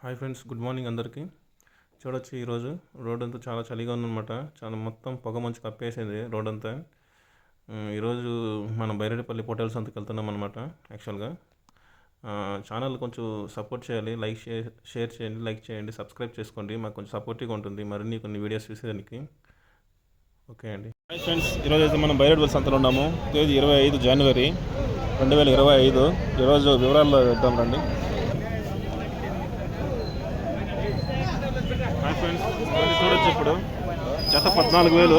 Hi friends good morning అందరికీ. చూడొచ్చు ఈరోజు రోడ్ అంతా చాలా చలిగా ఉందన్నమాట. చాలా మొత్తం పొగ మంచు కప్పేసింది రోడ్ అంతా ఈరోజు మనం బైరెడ్డిపల్లి హోటల్స్ అంతకు వెళ్తున్నాం అనమాట యాక్చువల్గా. ఛానల్ కొంచెం సపోర్ట్ చేయాలి. లైక్ షేర్ షేర్ చేయండి లైక్ చేయండి సబ్స్క్రైబ్ చేసుకోండి. మాకు కొంచెం సపోర్టివ్గా ఉంటుంది. మరిన్ని కొన్ని వీడియోస్ చూసేదానికి. ఓకే అండి. హాయ్ ఫ్రెండ్స్ ఈరోజు అయితే మనం బైరెడ్డిపల్లి సంతలో ఉన్నాము. తేదీ ఇరవై ఐదు జనవరి రెండు వేల ఇరవై ఐదు. ఈరోజు వివరాల్లో వెళ్దాం రండి. ఫ్రెండ్స్ ఇది చూడొచ్చు ఇప్పుడు. జత పద్నాలుగు వేలు.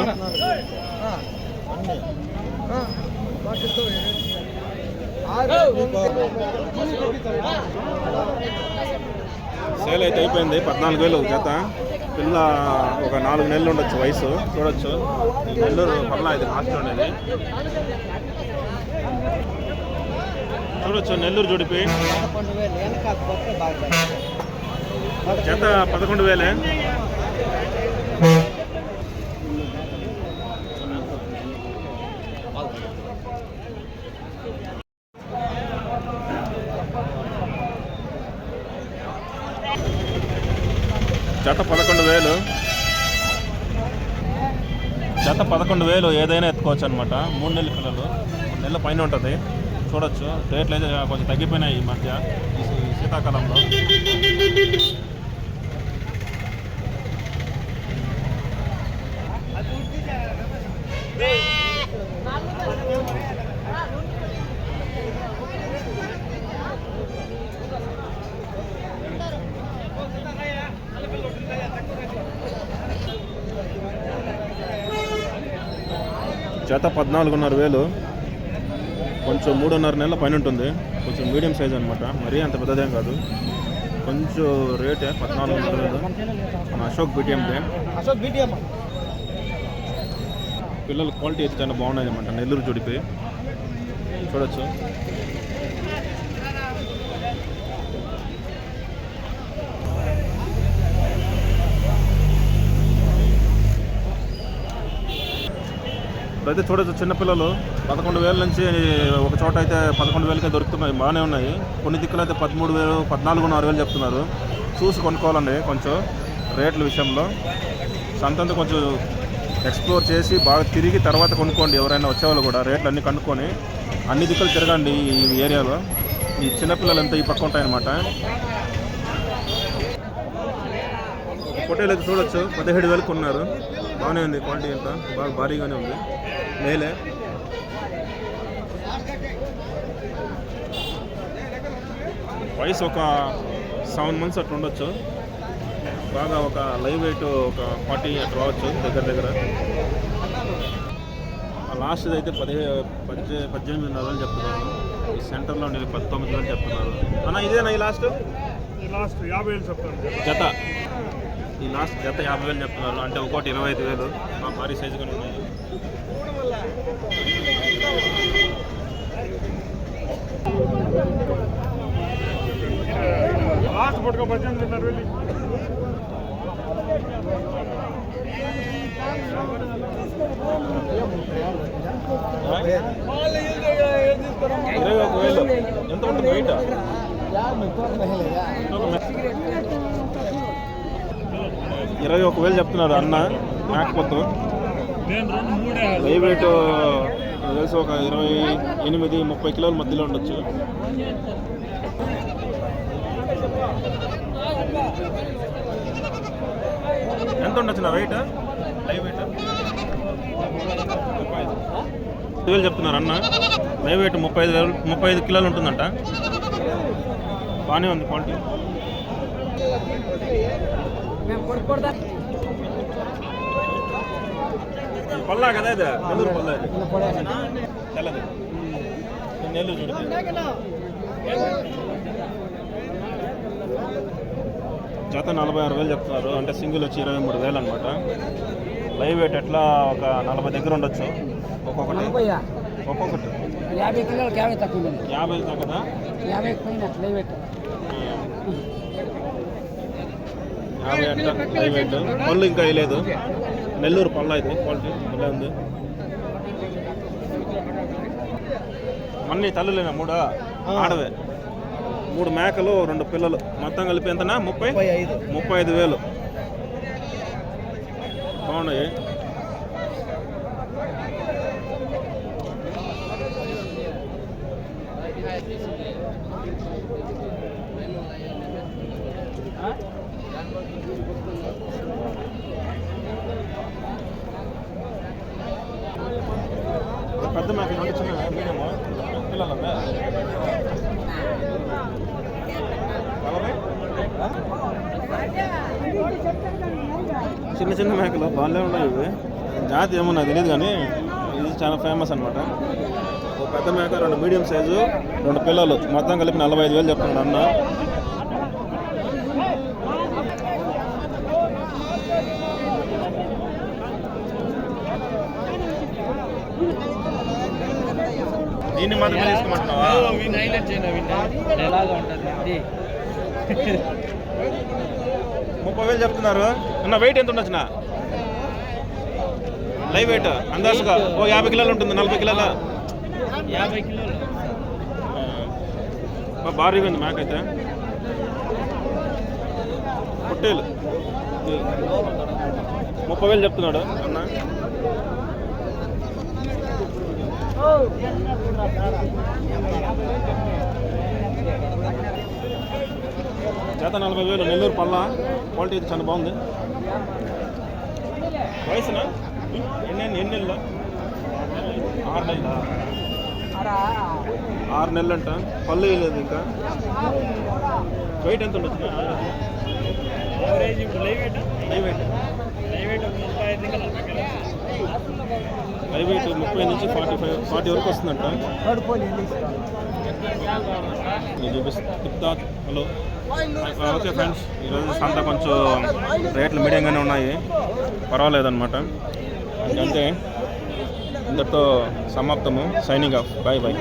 సేల్ అయితే అయిపోయింది పద్నాలుగు వేలు జత. పిల్ల ఒక నాలుగు నెలలు ఉండొచ్చు వయసు. చూడొచ్చు. నెల్లూరు పల్లా ఇది లాస్ట్ ఉండేది చూడొచ్చు నెల్లూరు జుడిపి. జత పదకొండు వేలే. జత పదకొండు వేలు. జత పదకొండు వేలు ఏదైనా ఎత్తుకోవచ్చు అనమాట మూడు నెలల పిల్లలు. మూడు నెలల పైన ఉంటుంది. చూడొచ్చు. రేట్లు అయితే కొంచెం తగ్గిపోయినాయి ఈ మధ్య. ఈ శీతాకాలంలో. జత పద్నాలుగున్నర వేలు. కొంచెం మూడున్నర నెలల పైన ఉంటుంది కొంచెం మీడియం సైజ్ అనమాట మరీ అంత పెద్దదేం కాదు. కొంచెం రేటే పద్నాలుగున్నర వేలు. మన అశోక్ బిటిఎందే అశోక్ బీటీఎం పిల్లల క్వాలిటీ అయితే చాలా బాగున్నాయి అనమాట నెల్లూరు జుడిపి. చూడొచ్చు. అయితే చూడొచ్చు చిన్నపిల్లలు పదకొండు వేల నుంచి ఒక చోట అయితే పదకొండు వేలకే దొరుకుతున్నాయి బాగానే ఉన్నాయి. కొన్ని దిక్కులు అయితే పదమూడు వేలు పద్నాలుగున్నర వేలు చెప్తున్నారు. చూసి కొనుక్కోవాలండి కొంచెం రేట్ల విషయంలో. సంతంతా కొంచెం ఎక్స్ప్లోర్ చేసి బాగా తిరిగి తర్వాత కొనుక్కోండి ఎవరైనా వచ్చేవాళ్ళు కూడా రేట్లు అన్నీ కనుక్కొని అన్ని దిక్కులు తిరగండి ఈ ఏరియాలో. ఈ చిన్నపిల్లలు అంతా ఈ పక్క ఉంటాయన్నమాట. పొట్టేలు అయితే చూడొచ్చు. పదిహేడు వేలకు ఉన్నారు బాగానే ఉంది క్వాలిటీ అంతా. బాగా భారీగానే ఉంది. మేలే. వయసు ఒక సెవెన్ మంత్స్ అట్లా ఉండొచ్చు. బాగా ఒక లైవ్ వెయిట్ ఒక ఫార్టీ అట్లా రావచ్చు దగ్గర దగ్గర. లాస్ట్ అయితే పదిహే పద్దె పద్దెనిమిదిన్నర వేలు చెప్తున్నారు. ఈ సెంటర్లో ఉండేది పంతొమ్మిది వేలు చెప్తున్నారు. అన్న ఇదేనా ఈ లాస్ట్? లాస్ట్ యాభై వేలు చెప్తాను. జత. ఈ లాస్ట్ జత యాభై వేలు చెప్తున్నారు. అంటే ఒక్కోటి ఇరవై ఐదు వేలు. ఆ భారీ సైజుగానే ఉన్నాయి. లాస్ట్ పట్టుకో పద్దెనిమిదిన్నర వేలు. ఇరవై ఒక వేలు. ఎంత ఉంటుంది వెయిట్ ఇరవై ఒక వేలు చెప్తున్నారు అన్న మేకపోతు నేను రెండు లైవ్ వెయిట్ తెలిసి ఒక ఇరవై ఎనిమిది ముప్పై కిలోల మధ్యలో ఉండొచ్చు. ఎంత ఉండొచ్చు నా వెయిట్ లైవ్ ముప్పై వేలు చెప్తున్నారు అన్న. లైవ్ వెయిట్ ముప్పై ఐదు ముప్పై ఐదు కిలోలు ఉంటుందంట. బాగానే ఉంది క్వాలిటీ. పల్లా కదా ఇది? నెల్లూరు పల్లా ఇది. తెల్లది. నెల్లూరు చూడు. జత నలభై ఆరు వేలు చెప్తున్నారు. అంటే సింగిల్ వచ్చి ఇరవై మూడు వేలు అనమాట లైవ్ వెయిట్ ఎట్లా? ఒక నలభై దగ్గర ఉండొచ్చు. ఒక్కొక్కటి. ఒక్కొక్కటి. యాభై కిలోలకు యాభై తక్కువ. యాభై కదా? యాభై లైవ్ వెయిట్. యాభై వెయిట్ పళ్ళు ఇంకా వేయలేదు నెల్లూరు పళ్ళు అయితే క్వాలిటీ భలే ఉంది. మన్ని తల్లులేనా? మూడా? ఆడవే. మూడు మేకలు రెండు పిల్లలు. మొత్తం కలిపి ఎంతనా? ముప్పై? ముప్పై ఐదు వేలు. బాగున్నాయి. పెద్ద మ్యాప్ అంటే చిన్న మీడియమా పిల్లలందా చిన్న చిన్న మేకలు బాగానే ఉన్నాయి ఇవి. జాతి ఏమో నాకు తెలియదు కానీ ఇది చాలా ఫేమస్ అనమాట ఒక పెద్ద మేక రెండు మీడియం సైజు రెండు పిల్లలు. మొత్తం కలిపి నలభై ఐదు వేలు చెప్తున్నాడు అన్న. దీన్ని తీసుకోమంటున్నావా? ఇది ముప్పై వేలు చెప్తున్నారు. అన్న వెయిట్ ఎంత ఉండొచ్చునా? Live weight అందాజుగా. ఓ యాభై కిలోలు ఉంటుంది నలభై కిలోల. యాభై కిలోలు. భారీగా ఉంది మ్యాక్ అయితే. పొట్టేలు. ముప్పై వేలు చెప్తున్నాడు అన్న. చేత నలభై వేలు నెల్లూరు పళ్ళ క్వాలిటీ అయితే చాలా బాగుంది. వయసునా? ఎన్ని ఎన్ని నెలలు? ఆరు నెలల? ఆరు నెలలు అంట పళ్ళు వేయలేదు ఇంకా. వెయిట్ ఎంత ఉండొచ్చు? Live weight? Live weight. High weight ముప్పై నుంచి ఫార్టీ ఫైవ్ ఫార్టీ వరకు వస్తుందంట. చూపిస్తా హలో. ఓకే ఫ్రెండ్స్ ఈరోజు సంత కొంచెం రేట్లు మీడియంగానే ఉన్నాయి. పర్వాలేదన్నమాట. అంతే ఇంతటితో సమాప్తము. Signing off. Bye bye